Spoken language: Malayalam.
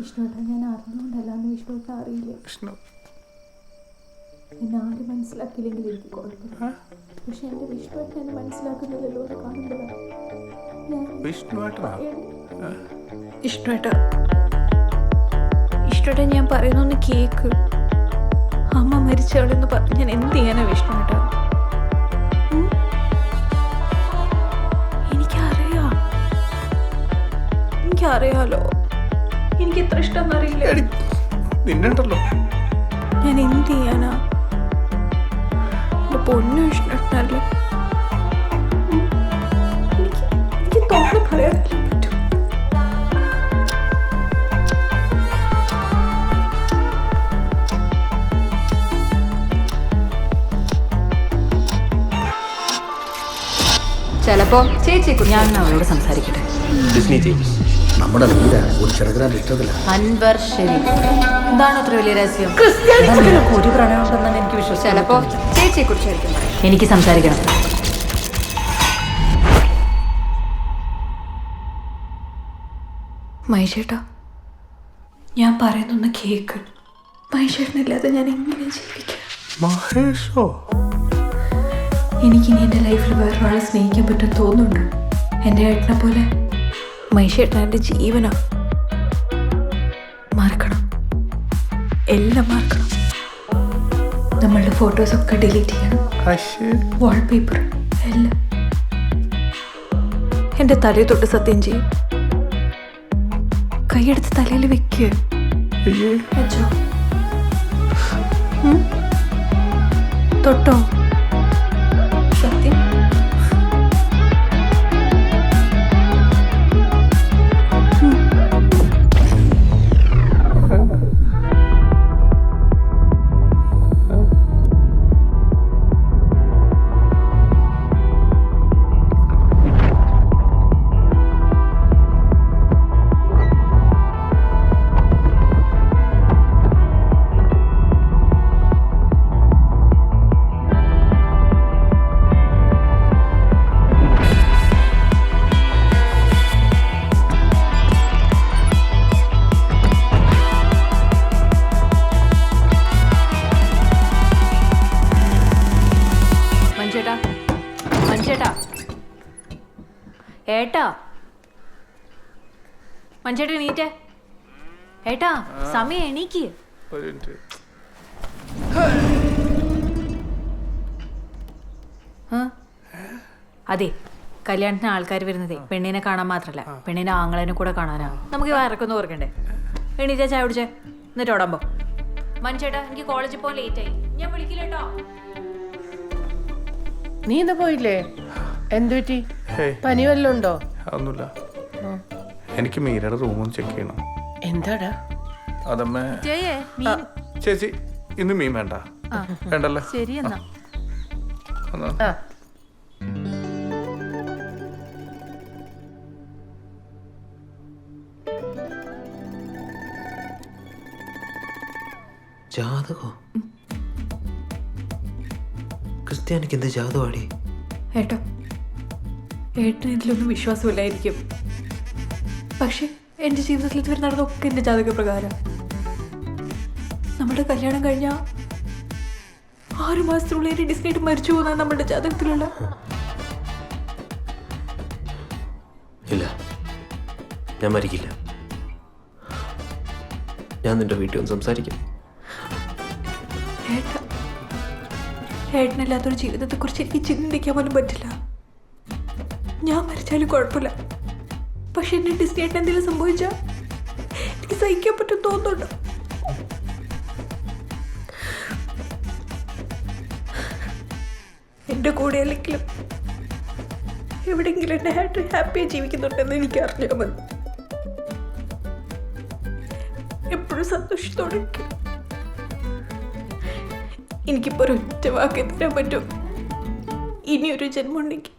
വിഷ്ണുവേട്ടൻ ഞാൻ അറിഞ്ഞുകൊണ്ടല്ലാന്ന് വിഷ്ണുവേട്ടൻ അറിയില്ല. വിഷ്ണു എന്നെ ആരും മനസ്സിലാക്കിയില്ലെങ്കിൽ എനിക്ക് കുഴപ്പമില്ല. പക്ഷെ എന്റെ വിഷ്ണുവേട്ടൻ എന്നെ മനസ്സിലാക്കുന്നില്ലല്ലോ എന്ന് കാണുമ്പോഴാണ് ഇഷ്ടേട്ട ഇഷ്ടേട്ട ഞാൻ പറയുന്നൊന്ന് കേക്ക്. അമ്മ മരിച്ചവളെന്ന് പറഞ്ഞ് ഞാൻ എന്ത് ചെയ്യാനാ വിഷ്ണുവേട്ട? എനിക്കറിയാം. എനിക്കറിയാലോ. എനിക്ക് എത്ര ഇഷ്ടം അറിയില്ല. നിന്നുണ്ടല്ലോ. ഞാൻ എന്ത് ചെയ്യാനാ? പൊന്നു ഇഷ്ടല്ലേ എനിക്ക് തോന്നുന്നു പറ്റൂ. ചിലപ്പോ ചേച്ചി ഞാൻ അവളോട് സംസാരിക്കട്ടെ. ഡിസ്നി ചേച്ചി. നമ്മുടെ വീട് ഒരു ചെറുകരാൻ ഇഷ്ടത്തില്ല അൻവർ ശരി എന്താണ് അത്ര വലിയ രഹസ്യം. ഒരു പ്രണയം ഉണ്ടെന്നാണ് എനിക്ക് വിശ്വസിച്ചു ചിലപ്പോ ചേച്ചിയെ കുറിച്ചായിരിക്കും. എനിക്ക് സംസാരിക്കണം. മൈഷേട്ടാ ഞാൻ പറയുന്നൊന്ന് കേക്ക്. മൈഷേട്ടനില്ലാതെ ഞാൻ എങ്ങനെ ജീവിക്കാം? മഹേഷോ? എനിക്കിനി എന്റെ ലൈഫിൽ വേറൊരാളെ സ്നേഹിക്കാൻ പറ്റും തോന്നുന്നുണ്ട്? എന്റെ ഏട്ടനെ പോലെ മൈഷേട്ടൻ എന്റെ ജീവനാ മറക്കണം. എല്ലാം മറക്കണം. നമ്മളുടെ ഫോട്ടോസൊക്കെ ഡിലീറ്റ് ചെയ്യണം. വാൾപേപ്പർ എല്ലാം. എന്റെ തലയിൽ തൊട്ട് സത്യം ചെയ്യും. കൈയെടുത്ത് തലയിൽ വെക്കുക തൊട്ടോ. ഏട്ടാ. മനുഷ്യട്ട് എണീറ്റേ. ഏട്ടാ സമയം എണീക്ക്? അതെ കല്യാണത്തിന് ആൾക്കാർ വരുന്നതേ. പെണ്ണിനെ കാണാൻ മാത്രല്ല. പെണ്ണിനെ ആങ്ങളേനെ കൂടെ കാണാനാ. നമുക്ക് വറക്കൊന്നും ഓർക്കണ്ടേ? എണീറ്റാ ചായ കുടിച്ചേ? എന്നിട്ട് ഓടാമ്പോ മഞ്ചേട്ടാ എനിക്ക് കോളേജിൽ പോകാൻ ലേറ്റ് ആയി. ഞാൻ വിളിക്കില്ലേട്ടോ നീ എന്താ പോയില്ലേ? എന്തു പറ്റി? പനി വല്ലതും ഉണ്ടോ? അതൊന്നുമില്ല. എനിക്ക് മീരയുടെ റൂമൊന്ന് ചെക്ക് ചെയ്യണം. എന്താടാ? അതമ്മേ. ചേച്ചി ഇന്ന് മീൻ വേണ്ട. വേണ്ടല്ലോ. ശരി എന്നാ. ജാതകോ? ക്രിസ്ത്യാനിക്ക് എന്ത് ജാതകമാടി? ഏട്ടോ ഏട്ടന് ഇതിലൊന്നും വിശ്വാസമില്ലായിരിക്കും. പക്ഷേ എന്റെ ജീവിതത്തിൽ ഇതുവരെ നടന്നൊക്കെ എന്റെ ജാതക പ്രകാരം. നമ്മുടെ കല്യാണം കഴിഞ്ഞ ആറു മാസത്തിനുള്ളിൽ എന്റെ ഡിസ്നേറ്റ് മരിച്ചു പോകുന്ന നമ്മുടെ ജാതകത്തിലുള്ള. ഇല്ല. ഞാൻ മരിക്കില്ല. ഞാൻ നിന്റെ വീട്ടിൽ ഒന്ന് സംസാരിക്കാം. ഏട്ടനല്ലാത്തൊരു ഏട്ടനില്ലാത്തൊരു ജീവിതത്തെക്കുറിച്ച് എനിക്ക് ചിന്തിക്കാൻ പോലും പറ്റില്ല. ഞാൻ മരിച്ചാലും കുഴപ്പമില്ല. പക്ഷെ എന്നെ ഡിസ്നി ഏട്ടൻ എന്തെങ്കിലും സംഭവിച്ചാൽ എനിക്ക് സഹിക്കാൻ പറ്റും തോന്നുന്നുണ്ട്. എന്റെ കൂടെ അല്ലെങ്കിലും എവിടെങ്കിലും എന്റെ ഹാറ്റ് ഹാപ്പിയായി ജീവിക്കുന്നുണ്ടെന്ന് എനിക്ക് അറിഞ്ഞാൽ മതി. എപ്പോഴും സന്തോഷത്തോടെ എനിക്കിപ്പോ ഒരു ഒറ്റ വാക്ക് തരാൻ പറ്റും. ഇനിയൊരു ജന്മം ഉണ്ടെങ്കിൽ